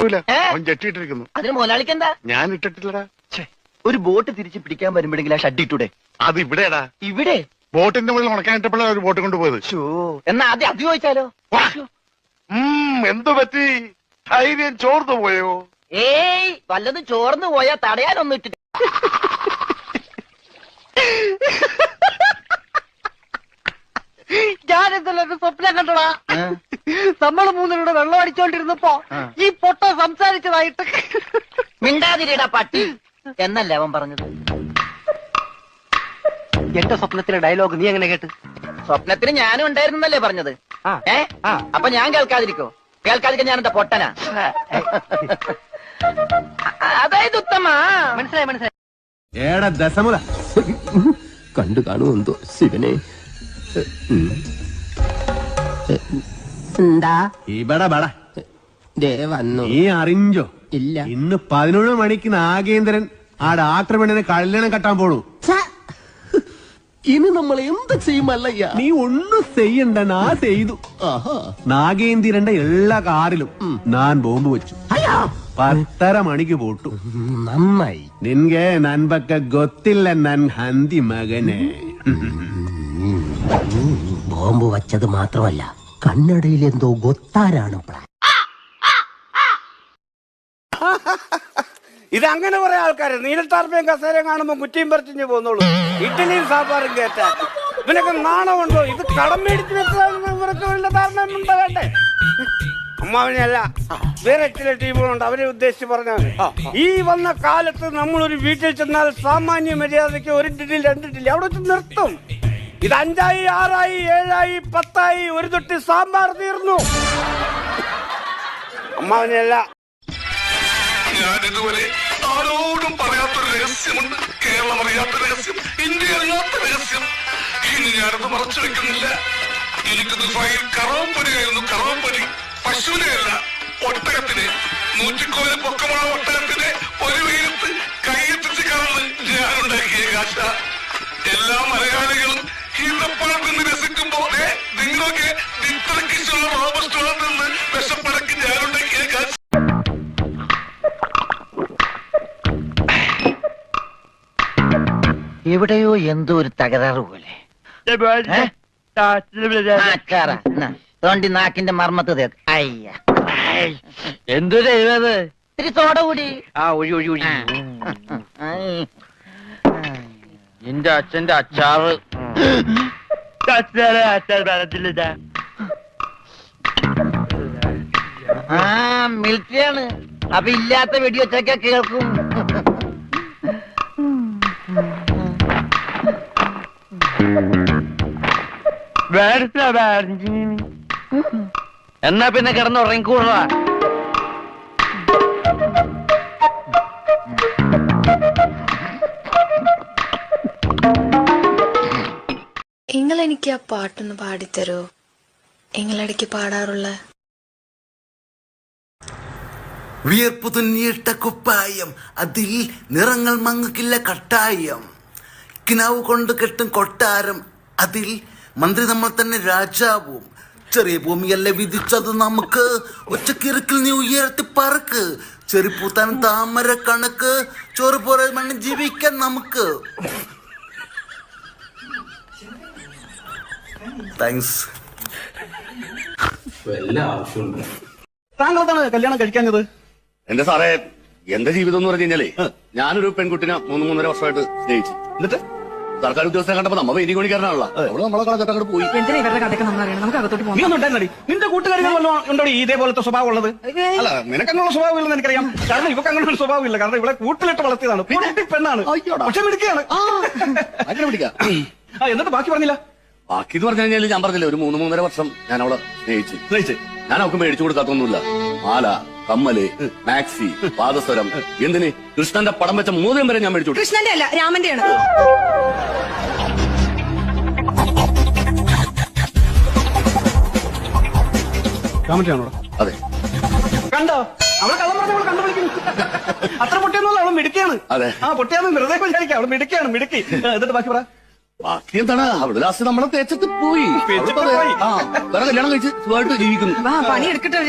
അവൻ ജെട്ടിയിട്ടിരിക്കുന്നു. അതിന് മുതലാളിക്ക് എന്താ ഞാൻ ഇട്ടിട്ടില്ലടാ. ഒരു ബോട്ട് തിരിച്ച് പിടിക്കാൻ വരുമ്പോഴെങ്കിൽ ആ ഷഡ് ഇട്ടൂടെ? അത് ഇവിടെടാ ഇവിടെ? ബോട്ടിന്റെ മുകളിൽ ഉണക്കാനിട്ടപ്പോഴാണ് ഒരു ബോട്ട് കൊണ്ടുപോയത്. ഷോ എന്നാ ആദ്യം അത് ചോദിച്ചാലോ. എന്തു പറ്റി? ധൈര്യം ചോർന്നു പോയോ? ഏയ് വല്ലതും ചോർന്നു പോയാ തടയാനൊന്നും ഇട്ടിട്ട് ഒരു സ്വപ്നം കണ്ടടാ. നമ്മൾ മൂന്നിലൂടെ വെള്ളം അടിച്ചോണ്ടിരുന്നപ്പോ ഈ പൊട്ട സംസാരിച്ചതായിട്ട് മിണ്ടാതിരിടാ പട്ടി. എന്നല്ലേ അവൻ പറഞ്ഞത്? എന്റെ സ്വപ്നത്തിലെ ഡയലോഗ് നീ എങ്ങനെ കേട്ട്? സ്വപ്നത്തിന് ഞാനും ഉണ്ടായിരുന്നല്ലേ പറഞ്ഞത്? ആ. ഏ? അപ്പൊ ഞാൻ കേൾക്കാതിരിക്കോ? കേൾക്കാതിരിക്കാൻ ഞാൻ എന്റെ പൊട്ടനാ അതായത് ഉത്തമ. മനസ്സിലായി മനസ്സിലായി. ഏടാ ദശമുല. കണ്ടു കാണുമെന്തോ ശിവനെ? എന്താ ഇവിടെ ദേ വന്നു നീ അറിഞ്ഞോ ഇല്ല ഇന്ന് പതിനൊന്ന് മണിക്ക് നാഗേന്ദ്രൻ ആ ഡാക്ടർ പെണ്ണിനെ കല്യാണം കെട്ടാൻ പോണു ഇനി നമ്മൾ എന്ത് ചെയ്യുമല്ലയ്യ നീ ഒന്നും ചെയ്യണ്ട നാ ചെയ്തു നാഗേന്ദ്രന്റെ എല്ലാ കാറിലും ഞാൻ ബോംബ് വെച്ചു പത്തര മണിക്ക് പോട്ടു നന്നായി നിൻകെ നൻപക്ക ഗൊത്തില്ല നൻ ഹന്തി മകനെ ബോംബ് വച്ചത് മാത്രമല്ല കണ്ണടയിൽ എന്തോ ഗൊത്താരാണ് ഇത് അങ്ങനെ കുറെ ആൾക്കാര് നീലത്താർപ്പയും കസേരയും കാണുമ്പോ കുറ്റിയും പറിച്ചു പോന്നോളൂ. ഇഡ്ഡലിയും സാമ്പാറും കേട്ടാ ഇവനൊക്കെ നാണമുണ്ടോ? ഇത് കടം മേടിച്ചു വെച്ചതാണെന്ന് അമ്മാവിനെയല്ല വേറെ ചില ടീമുകളുണ്ട്. അവരെ ഉദ്ദേശിച്ച് പറഞ്ഞാൽ ഈ വന്ന കാലത്ത് നമ്മൾ ഒരു വീട്ടിൽ ചെന്നാൽ സാമാന്യ മര്യാദയ്ക്ക് ഒരു ഡിഡിൽ രണ്ട് ഡിഡിൽ അവിടെ വെച്ച് നിർത്തും. ഇത് അഞ്ചായി ആറായി ഏഴായി പത്തായി ഒരു തൊട്ടി സാമ്പാർ തീർന്നു. അമ്മാവിനെയല്ല ഞാൻ ഇതുവരെ ആരോടും പറയാത്തൊരു രഹസ്യമുണ്ട്. കേരളം അറിയാത്ത രഹസ്യം ഇന്ത്യ അറിയാത്ത രഹസ്യം. ഇനി ഞാനത് മറച്ചു വെക്കുന്നില്ല. എനിക്ക് ദുബായിൽ കറവപ്പനിയായിരുന്നു കറവപ്പനി പശുവിനെയല്ല ഒട്ടകത്തിന്. നൂറ്റിക്കോൽ പൊക്കമുള്ള ഒട്ടകത്തിന് ഒരു വെയിലത്ത് കൈയെത്തിച്ച് കാണുന്നത് ഞാൻ ഉണ്ടാക്കിയ കാശ എല്ലാം മലയാളികളും നിന്ന് കാശ് എവിടെയോ എന്തോ ഒരു തകരാറ് പോലെ. തോണ്ടി നാക്കിന്റെ മർമ്മത്ത് തേക്ക്. അയ്യ. എന്തു ചെയ്തത് ഇത്തിരി സോഡ കൂടി. ആ ഒഴി ഒഴി ഒഴി. ഐ. നിന്റെ അച്ഛന്റെ അച്ചാറ്. അച്ചാറ് അച്ചാർ പറഞ്ഞില്ല ആ മിലിറ്ററിയാണ്. അപ്പൊ ഇല്ലാത്ത വെടിവെച്ചൊക്കെ കേൾക്കും. എന്നാ പിന്നെ കിടന്ന് ഉറങ്ങിക്കൂടാ? നിങ്ങൾ എനിക്ക് ആ പാട്ടൊന്ന് പാടിത്തരോ? നിങ്ങളിടയ്ക്ക് പാടാറുള്ള വിയർപ്പു തുന്നിയിട്ട കുപ്പായം. അതിൽ നിറങ്ങൾ മങ്ങുക്കില്ല കട്ടായം. കിനാവ് കൊണ്ട് കെട്ടും കൊട്ടാരം. അതിൽ മന്ത്രി നമ്മൾ തന്നെ രാജാവും. ചെറിയ ഭൂമിയല്ലേ വിധിച്ചത് നമുക്ക്. ഒറ്റക്കിറുക്കിൽ നീ ഉയർത്തി പറക്ക്. ചെറുപ്പൂത്താൻ താമര കണക്ക്. ചോറ് പോരെ മണ്ണ് ജീവിക്കാൻ നമുക്ക്. താങ്ക്സ് താങ്കളാണ് കല്യാണം കഴിക്കാഞ്ഞത്? എന്റെ സാറേ എന്റെ ജീവിതം എന്ന് പറഞ്ഞു കഴിഞ്ഞാലേ ഞാനൊരു പെൺകുട്ടിനെ മൂന്ന് മൂന്നര വർഷമായിട്ട് സ്നേഹിച്ചു. എന്നിട്ട്? സർക്കാർ ഉദ്യോഗസ്ഥനെ കണ്ടപ്പോ നമ്മ വേദി കോണിക്കാരനാണല്ലോ അവൾ നമ്മളെ കളഞ്ഞിട്ട് അങ്ങോട്ട് പോയി. നീ ഒന്നും ഉണ്ടായിരുന്നടി നിന്റെ കൂട്ടുകാരികൾ വല്ലതും ഉണ്ടോ ഇതേപോലത്തെ സ്വഭാവം ഉള്ളത് അല്ല നിനക്ക് അങ്ങനെയുള്ള സ്വഭാവം ഇല്ലെന്ന് എനിക്കറിയാം. കാരണം ഇവക്ക് അങ്ങനെ ഒരു സ്വഭാവം ഇല്ല കാരണം ഇവിടെ കൂട്ടിലിട്ട് വളർത്തിയതാണ്. കുട്ടി പെണ്ണാണ്. പക്ഷെ മിടുക്കിയാണ്. അങ്ങനെ പിടിക്കാം. ആ എന്നിട്ട് ബാക്കി പറഞ്ഞില്ല? ബാക്കി എന്ന് പറഞ്ഞു കഴിഞ്ഞാൽ ഞാൻ പറഞ്ഞില്ലേ ഒരു മൂന്ന് മൂന്നര വർഷം ഞാൻ അവളെ സ്നേഹിച്ചു. സ്നേഹിച്ച്. ഞാൻ അവൾക്ക് മേടിച്ചു കൊടുക്കാത്തൊന്നുമില്ല. മാല കമ്മൽ മാക്സി പാദസ്വരം എന്തിന്? കൃഷ്ണന്റെ പടം വെച്ച മൂന്നും വരെ ഞാൻ മേടിച്ചു കൃഷ്ണന്റെ അല്ല രാമന്റെയാണ്. ആണോ അതെ. കണ്ടോ? അവളെ കള്ളം പറഞ്ഞ അവളെ കണ്ടുപിടിക്കുന്നു. അത്ര പൊട്ടിയൊന്നുമല്ല അവൾ മിടുക്കിയാണ്. അതെ. ആ പൊട്ടിയാന്ന് വെറുതെ വിചാരിക്കാം അവൾ മിടുക്കിയാണ് മിടുക്കി. ആ, എന്നിട്ട് ബാക്കി പറ. ബാക്കി എന്താണ്? അവിടെ ലാസ്റ്റ് നമ്മളെ തേച്ചത്ത് പോയി. തേച്ചിട്ട് അവളിപ്പോ പോയി. ആ വേറെ കല്യാണം കഴിച്ച് സുഖമായിട്ട് ജീവിക്കുന്നു. പണി എടുക്കട്ടെ